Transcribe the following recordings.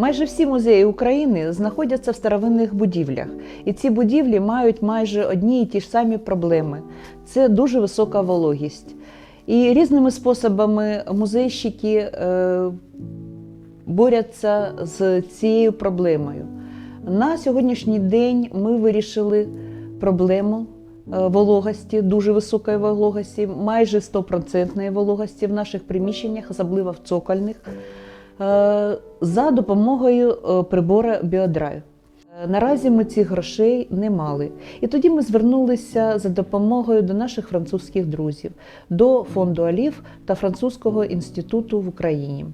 Майже всі музеї України знаходяться в старовинних будівлях, і ці будівлі мають майже одні і ті ж самі проблеми: це дуже висока вологість. І різними способами музейщики е, борються з цією проблемою. На сьогоднішній день ми вирішили проблему е, вологості, дуже високої вологості, майже 100% вологості в наших приміщеннях, особливо в цокольних, за допомогою е, прибора Біодрайв. Е, Наразі ми цих грошей не мали. І тоді ми звернулися за допомогою до наших французьких друзів, до фонду Алів та Французького інституту в Україні.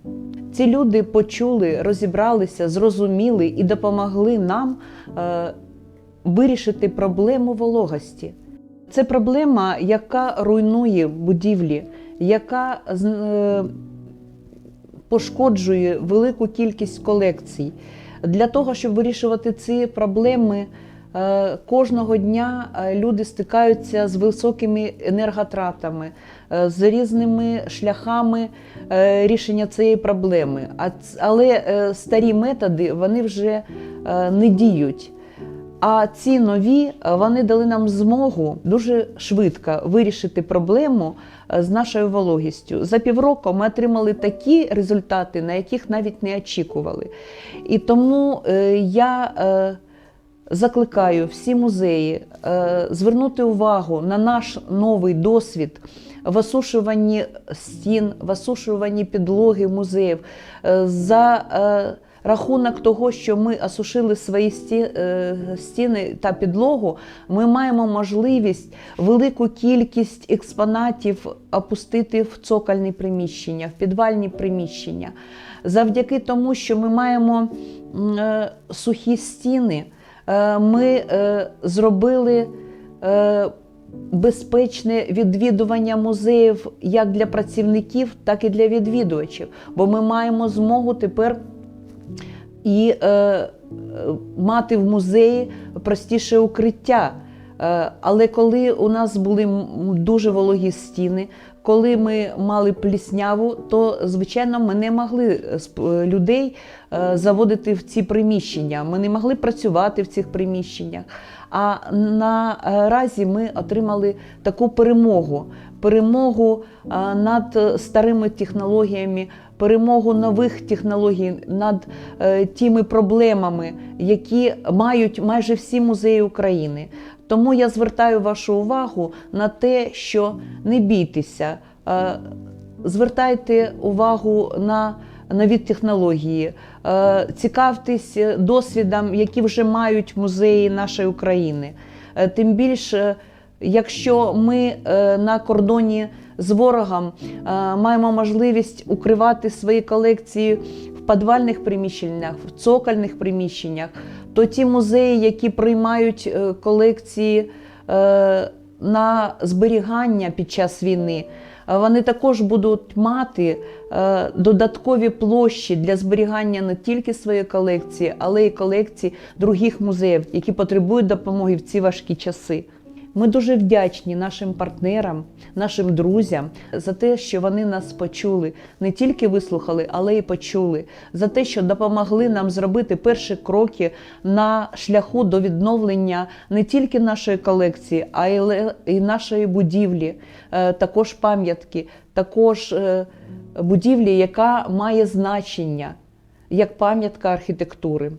Ці люди почули, розібралися, зрозуміли і допомогли нам е, вирішити проблему вологості. Це проблема, яка руйнує будівлі, яка е, пошкоджує велику кількість колекцій. Для того, щоб вирішувати ці проблеми, е, кожного дня е, люди стикаються з високими енерготратами, е, з різними шляхами рішення цієї проблеми. Але старі методи вони вже не діють. А ці нові е, вони дали нам змогу дуже швидко вирішити проблему е, з нашою вологістю. За півроку ми отримали такі результати, на яких навіть не очікували. І тому е, я закликаю всі музеї звернути увагу на наш новий досвід в осушуванні стін, в осушуванні підлоги музеїв. За рахунок того, що ми осушили свої е, стіни та підлогу, ми маємо можливість велику кількість експонатів опустити в цокольні приміщення, в підвальні приміщення. Завдяки тому, що ми маємо е, сухі стіни, е, ми зробили. Безпечне відвідування музеїв як для працівників, так і для відвідувачів, бо ми маємо змогу тепер і е, е, мати в музеї простіше укриття. Е, але коли у нас були дуже вологі стіни, коли ми мали плісняву, то звичайно ми не могли е, людей заводити в ці приміщення. Ми не могли працювати в цих приміщеннях. А наразі ми отримали таку перемогу. Перемогу над е, старими технологіями, перемогу нових технологій над е, тими проблемами, які мають майже всі музеї України. Тому я звертаю вашу увагу на те, що не бійтеся, звертайте увагу на нові технології, е, цікавтесь досвідом, які вже мають музеї нашої України. Тим більше, якщо ми е, на кордоні з ворогом е, маємо можливість укривати свої колекції в підвальних приміщеннях, в цокольних приміщеннях, то ті музеї, які приймають е, колекції на зберігання під час війни, вони також будуть мати додаткові площі для зберігання не тільки своєї колекції, але й колекції других музеїв, які потребують допомоги в ці важкі часи. Ми дуже вдячні нашим партнерам, нашим друзям за те, що вони нас почули, не тільки вислухали, але й почули, за те, що допомогли нам зробити перші кроки на шляху до відновлення не тільки нашої колекції, а й нашої будівлі, е, також пам'ятки, також е, будівлі, яка має значення як пам'ятка архітектури.